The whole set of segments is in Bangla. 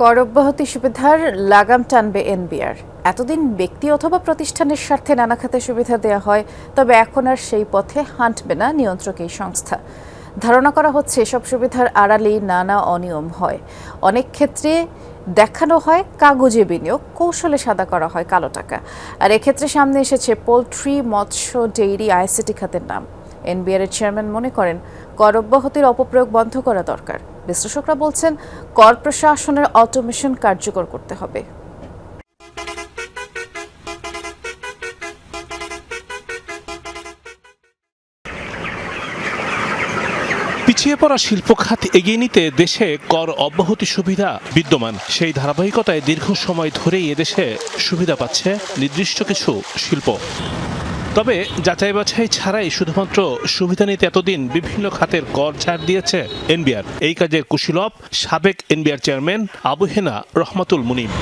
কর অব্যাহতি সুবিধার লাগাম টানবে এনবিআর। এতদিন ব্যক্তি অথবা প্রতিষ্ঠানের স্বার্থে নানা খাতে সুবিধা দেওয়া হয়, তবে এখন আর সেই পথে হাঁটবে না নিয়ন্ত্রক এই সংস্থা। ধারণা করা হচ্ছে এসব সুবিধার আড়ালেই নানা অনিয়ম হয়। অনেক ক্ষেত্রে দেখানো হয়, কাগজে বিনিয়োগ, কৌশলে সাদা করা হয় কালো টাকা। আর এক্ষেত্রে সামনে এসেছে পোলট্রি, মৎস্য, ডেইরি আইসিটি খাতের নাম। এনবিআর এর চেয়ারম্যান মনে করেন কর অব্যাহতির অপপ্রয়োগ বন্ধ করা দরকার। বিশ্লেষকরা বলছেন, কর প্রশাসনের অটোমেশন কার্যকর করতে হবে। পিছিয়ে পড়া শিল্প খাত এগিয়ে নিতে দেশে কর অব্যাহতি সুবিধা বিদ্যমান। সেই ধারাবাহিকতায় দীর্ঘ সময় ধরেই এদেশে সুবিধা পাচ্ছে নির্দিষ্ট কিছু শিল্প। তবে যাচাই বাছাই ছাড়াই শুধুমাত্র সুবিধা নিতে এতদিন বিভিন্ন খাতের কর ছাড় দিয়েছে এনবিআর। এই কাজের কুশীলভ, সাবেক এনবিআর চেয়ারম্যান আবু হেনা, রহমাতুল মুনিম।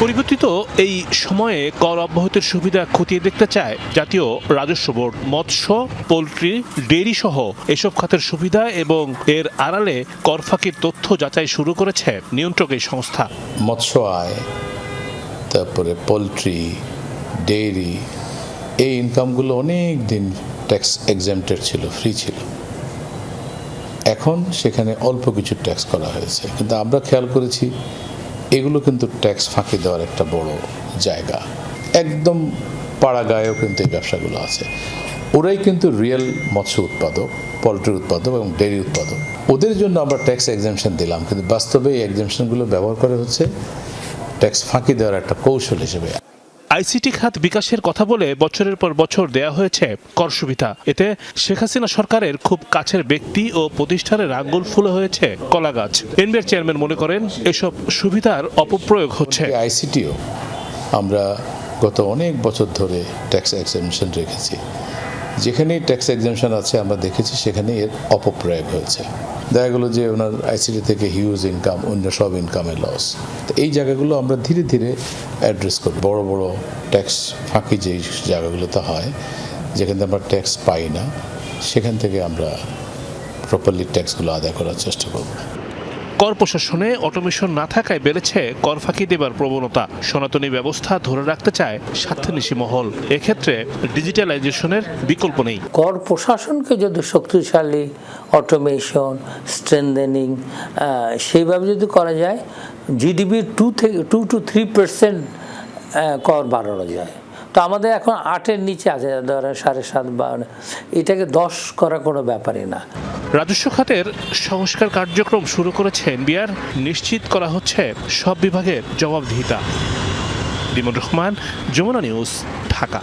পরিবর্তিত এই সময়ে কর অব্যাহতির সুবিধা খতিয়ে দেখতে চায় জাতীয় রাজস্ব বোর্ড। মৎস্য, পোলট্রি ডেইরি সহ এসব খাতের সুবিধা এবং এর আড়ালে কর ফাঁকির তথ্য যাচাই শুরু করেছে নিয়ন্ত্রক এই সংস্থা। মৎস্য আয়, তারপরে পোলট্রি ডেইরি এই ইনকামগুলো অনেক দিন ট্যাক্স এক্সামটেড ছিল ফ্রি ছিল। এখন সেখানে অল্প কিছু ট্যাক্স করা হয়েছে। কিন্তু আমরা খেয়াল করেছি, এগুলো কিন্তু ট্যাক্স ফাঁকি দেওয়ার একটা বড় জায়গা। একদম পাড়া গায়েও কিন্তু এই ব্যবসাগুলো আছে। ওরাই কিন্তু রিয়েল মৎস্য উৎপাদক পোলট্রি উৎপাদক এবং ডেয়ারি উৎপাদক। ওদের জন্য আমরা ট্যাক্স এক্সামশন দিলাম, কিন্তু বাস্তবে এই এক্সামশনগুলো ব্যবহার করা হচ্ছে ট্যাক্স ফাঁকি দেওয়ার একটা কৌশল হিসেবে আইসিটি খাত বিকাশের কথা বলে বছরের পর বছর দেয়া হয়েছে কর সুবিধা। এতে শেখ হাসিনা সরকারের খুব কাছের ব্যক্তি ও প্রতিষ্ঠানের আঙ্গুল ফুলে হয়েছে কলা গাছ। এনবিআর চেয়ারম্যান মনে করেন, এসব সুবিধার অপপ্রয়োগ হচ্ছে। আইসিটিও আমরা গত অনেক বছর ধরে ট্যাক্স এক্সামিশন রেখেছি। যেখানেই ট্যাক্স এক্সামশন আছে, আমরা দেখেছি সেখানে এর অপপ্রয়োগ হয়েছে। দেখা গেলো যে ওনার আইসিটি থেকে হিউজ ইনকাম অন্য সব ইনকামের লস তো এই জায়গাগুলো আমরা ধীরে ধীরে অ্যাড্রেস করি। বড় বড় ট্যাক্স ফাঁকি যেই জায়গাগুলোতে হয়, যেখানে আমরা ট্যাক্স পাই না, সেখান থেকে আমরা প্রপারলি ট্যাক্সগুলো আদায় করার চেষ্টা করব। কর প্রশাসনে অটোমেশন না থাকায় বেড়েছে কর ফাঁকি দেবার প্রবণতা। সনাতনী ব্যবস্থা ধরে রাখতে চায় স্বার্থান্বেষী মহল। এক্ষেত্রে ডিজিটালাইজেশনের বিকল্প নেই। কর প্রশাসনকে যদি শক্তিশালী, অটোমেশন, স্ট্রেন্দেনিং সেইভাবে যদি করা যায় জিডিপির টু থেকে, টু টু থ্রি পার্সেন্ট কর বাড়ানো যায়। তো আমাদের এখন আটের নিচে আছে, ধরেন সাড়ে সাত বা, এটাকে দশ করা কোনো ব্যাপারই না। রাজস্ব খাতের সংস্কার কার্যক্রম শুরু করেছে এনবিআর। নিশ্চিত করা হচ্ছে সব বিভাগের জবাবদিহিতা। বিমন রহমান, যমুনা নিউজ, ঢাকা।